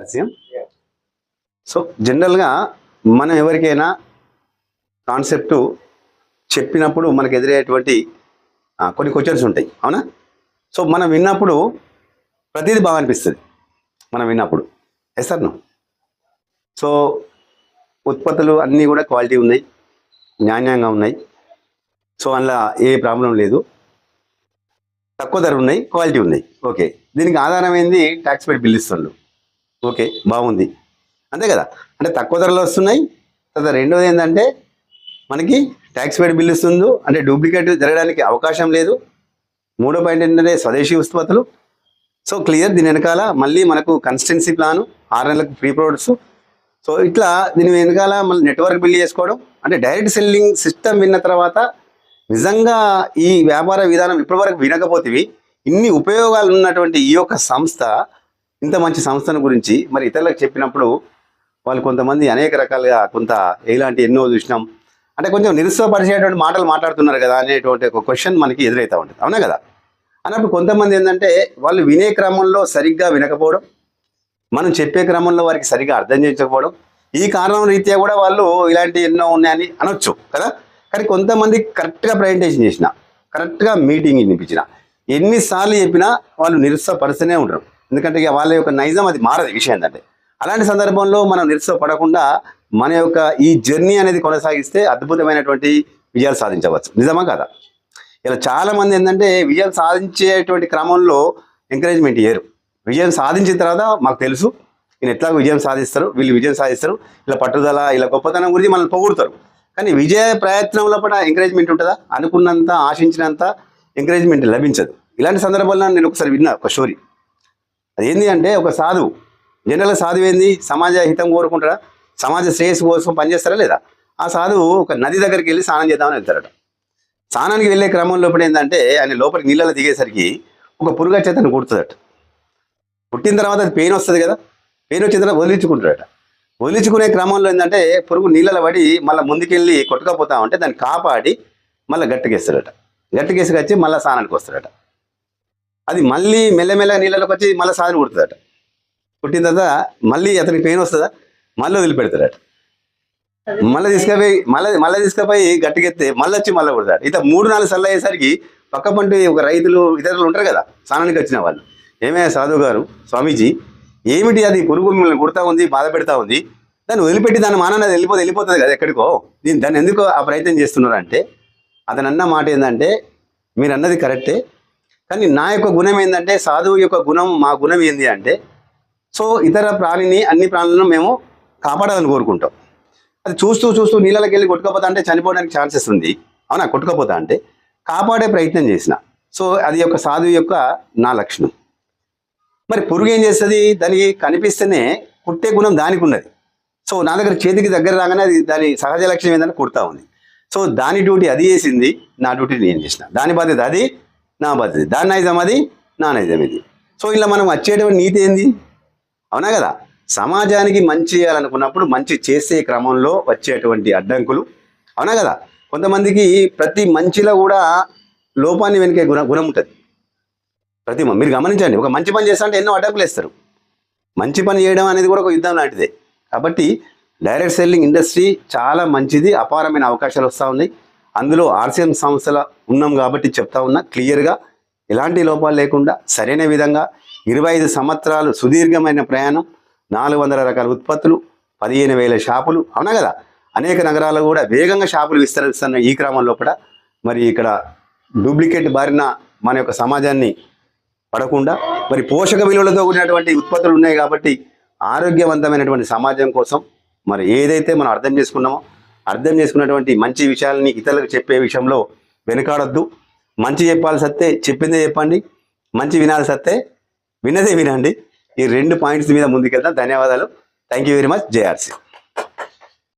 రహస్యం. సో జనరల్గా మనం ఎవరికైనా కాన్సెప్ట్ చెప్పినప్పుడు మనకు ఎదురయ్యేటువంటి కొన్ని క్వశ్చన్స్ ఉంటాయి. అవునా? సో మనం విన్నప్పుడు ప్రతిదీ బాగా అనిపిస్తుంది. మనం విన్నప్పుడు. ఎస్ సార్ నో సో ఉత్పత్తులు అన్నీ కూడా క్వాలిటీ ఉన్నాయి. నాణ్యంగా ఉన్నాయి. సో అందులో ఏ ప్రాబ్లం లేదు. తక్కువ ధర ఉన్నాయి క్వాలిటీ ఉన్నాయి. ఓకే. దీనికి ఆధారమైంది ట్యాక్స్ పెట్టి బిల్ ఇస్తుండ్రు. ఓకే బాగుంది. అంతే కదా? అంటే తక్కువ ధరలు వస్తున్నాయి. తర్వాత రెండోది ఏంటంటే మనకి ట్యాక్స్ పేడ్ బిల్ ఇస్తుంది అంటే డూప్లికేట్ జరగడానికి అవకాశం లేదు. మూడో పాయింట్ ఏంటంటే స్వదేశీ ఉత్పత్తులు. సో క్లియర్ దీని వెనకాల మళ్ళీ మనకు కన్సిస్టెన్సీ ప్లాను ఆరు నెలలకు ఫ్రీ ప్రొడక్ట్స్ సో ఇట్లా దీని వెనకాల మళ్ళీ నెట్వర్క్ బిల్డ్ చేసుకోవడం. అంటే డైరెక్ట్ సెల్లింగ్ సిస్టమ్ విన్న తర్వాత నిజంగా ఈ వ్యాపార విధానం ఇప్పటివరకు వినకపోతేవి ఇన్ని ఉపయోగాలు ఉన్నటువంటి ఈ యొక్క సంస్థ ఇంత మంచి సంస్థను గురించి మరి ఇతరులకు చెప్పినప్పుడు వాళ్ళు కొంతమంది అనేక రకాలుగా కొంత ఇలాంటి ఎన్నో చూసినాం. అంటే కొంచెం నిరుత్సాహపరిచేటువంటి మాటలు మాట్లాడుతున్నారు కదా అనేటువంటి ఒక క్వశ్చన్ మనకి ఎదురైతే ఉంటుంది. అవునా కదా? అన్నప్పుడు కొంతమంది ఏంటంటే వాళ్ళు వినే క్రమంలో సరిగ్గా వినకపోవడం మనం చెప్పే క్రమంలో వారికి సరిగ్గా అర్థం చేయించకపోవడం ఈ కారణం రీత్యా కూడా వాళ్ళు ఇలాంటి ఎన్నో ఉన్నాయని అనొచ్చు కదా? కానీ కొంతమంది కరెక్ట్గా ప్రజెంటేషన్ చేసిన కరెక్ట్గా మీటింగ్ వినిపించిన ఎన్నిసార్లు చెప్పినా వాళ్ళు నిరుత్సాహపరుస్తూనే ఉంటారు ఎందుకంటే ఇక వాళ్ళ యొక్క నైజం అది మారదు విషయం ఏంటంటే. అలాంటి సందర్భంలో మనం నిరుత్సాహపడకుండా మన యొక్క ఈ జర్నీ అనేది కొనసాగిస్తే అద్భుతమైనటువంటి విజయాలు సాధించవచ్చు. నిజమా కదా? ఇలా చాలా మంది ఏంటంటే విజయాలు సాధించేటువంటి క్రమంలో ఎంకరేజ్మెంట్ ఇయ్యరు. విజయం సాధించిన తర్వాత మాకు తెలుసు ఈయన ఎట్లా విజయం సాధిస్తారు వీళ్ళు విజయం సాధిస్తారు ఇలా పట్టుదల ఇలా గొప్పతనం గురించి మనల్ని పొగుడుతారు. కానీ విజయ ప్రయత్నంలో కూడా ఎంకరేజ్మెంట్ ఉంటుందా? అనుకున్నంత ఆశించినంత ఎంకరేజ్మెంట్ లభించదు. ఇలాంటి సందర్భాల్లో నేను ఒకసారి విన్నా ఒక స్టోరీ అది ఏంది అంటే ఒక సాధువు. జనరల్ సాధువు ఏంది? సమాజ హితం కోరుకుంటారా సమాజ శ్రేయస్సు కోసం పనిచేస్తారా లేదా? ఆ సాధువు ఒక నది దగ్గరికి వెళ్ళి స్నానం చేద్దామని వెళ్తారట స్నానానికి వెళ్ళే క్రమంలో ఇప్పుడు ఏంటంటే ఆయన లోపలికి నీళ్ళలో దిగేసరికి ఒక పురుగు చేతను కుడుతుందట. పుట్టిన తర్వాత అది పెయిన్ వస్తుంది కదా? పెయిన్ వచ్చిన తర్వాత వదిలించుకుంటాడట. వదిలించుకునే క్రమంలో ఏంటంటే పురుగు నీళ్ళలో పడి మళ్ళీ ముందుకెళ్ళి కొట్టుకపోతా ఉంటే దాన్ని కాపాడి మళ్ళీ గట్టికేస్తాడట. గట్టికేసుకొచ్చి మళ్ళీ స్నానానికి వస్తాడట. అది మళ్ళీ మెల్లమెల్ల నీళ్ళలోకి వచ్చి మళ్ళీ సాధన కుడుతుందట. కుట్టిన తర్వాత మళ్ళీ అతనికి పెయిన్ వస్తుందా? మళ్ళీ వదిలిపెడతాడట మళ్ళీ తీసుకుపోయి మళ్ళీ మళ్ళీ తీసుకుపోయి గట్టికెత్తే మళ్ళీ వచ్చి మళ్ళీ కొడతాడు ఇత మూడు నాలుగు సార్లు అయ్యేసరికి పక్క పంట ఒక రైతులు ఇతరులు ఉంటారు కదా స్నానానికి వచ్చిన వాళ్ళు. ఏమే సాధువు గారు స్వామీజీ ఏమిటి అది పురుగు మిమ్మల్ని కుడతా ఉంది బాధ పెడతా ఉంది? దాన్ని వదిలిపెట్టి దాని మానాన్ని అది వెళ్ళిపోతే వెళ్ళిపోతుంది కదా ఎక్కడికో. దీన్ని దాన్ని ఎందుకు ఆ ప్రయత్నం చేస్తున్నారంటే అతను అన్న మాట ఏంటంటే మీరు అన్నది కరెక్టే కానీ నా యొక్క గుణం ఏంటంటే సాధువు యొక్క గుణం మా గుణం ఏంది అంటే సో ఇతర ప్రాణిని అన్ని ప్రాణులను మేము కాపాడాలని కోరుకుంటాం. అది చూస్తూ చూస్తూ నీళ్ళకి వెళ్ళి కొట్టుకపోతా అంటే చనిపోవడానికి ఛాన్సెస్ ఉంది. అవునా? కొట్టుకపోతా అంటే కాపాడే ప్రయత్నం చేసిన. సో అది యొక్క సాధువు యొక్క నా లక్షణం. మరి పురుగు ఏం చేస్తుంది? దానికి కనిపిస్తేనే కుట్టే గుణం దానికి ఉన్నది సో నా దగ్గర చేతికి దగ్గర రాగానే అది దాని సహజ లక్షణం ఏంటంటే కుడతా ఉంది. సో దాని డ్యూటీ అది చేసింది నా డ్యూటీ నేను చేసిన. దాని బాధ్యత అది నా బాధ్యత దాని నైజం అది నా నైజం ఇది. సో ఇలా మనం వచ్చేటువంటి నీతి ఏంది? అవునా కదా? సమాజానికి మంచి చేయాలనుకున్నప్పుడు మంచి చేసే క్రమంలో వచ్చేటువంటి అడ్డంకులు. అవునా కదా? కొంతమందికి ప్రతి మంచిలో కూడా లోపాన్ని వెనుకే గుణ గుణం ఉంటుంది. ప్రతి మీరు గమనించండి ఒక మంచి పని చేస్తా అంటే ఎన్నో అడ్డంకులు వేస్తారు. మంచి పని చేయడం అనేది కూడా ఒక యుద్ధం లాంటిదే. కాబట్టి డైరెక్ట్ సెల్లింగ్ ఇండస్ట్రీ చాలా మంచిది అపారమైన అవకాశాలు వస్తూ ఉన్నాయి. అందులో ఆర్సిఎం సంస్థల ఉన్నాం కాబట్టి చెప్తా ఉన్నా క్లియర్గా ఎలాంటి లోపాలు లేకుండా సరైన విధంగా ఇరవై ఐదు సంవత్సరాలు సుదీర్ఘమైన ప్రయాణం నాలుగు వందల రకాల ఉత్పత్తులు పదిహేను వేల షాపులు అవునా కదా? అనేక నగరాల్లో కూడా వేగంగా షాపులు విస్తరిస్తున్న ఈ క్రమంలో కూడా మరి ఇక్కడ డూప్లికేట్ బారిన మన యొక్క సమాజాన్ని పడకుండా మరి పోషక విలువలతో కూడినటువంటి ఉత్పత్తులు ఉన్నాయి కాబట్టి ఆరోగ్యవంతమైనటువంటి సమాజం కోసం మరి ఏదైతే మనం అర్థం చేసుకున్నామో అర్థం చేసుకున్నటువంటి మంచి విషయాలని ఇతరులకు చెప్పే విషయంలో వెనుకాడొద్దు. మంచి చెప్పాల్సి వస్తే చెప్పిందే చెప్పండి. మంచి వినాల్సి వస్తే విన్నదే వినండి. ఈ రెండు పాయింట్స్ మీద ముందుకెళ్తాం ధన్యవాదాలు. Thank you very much JRC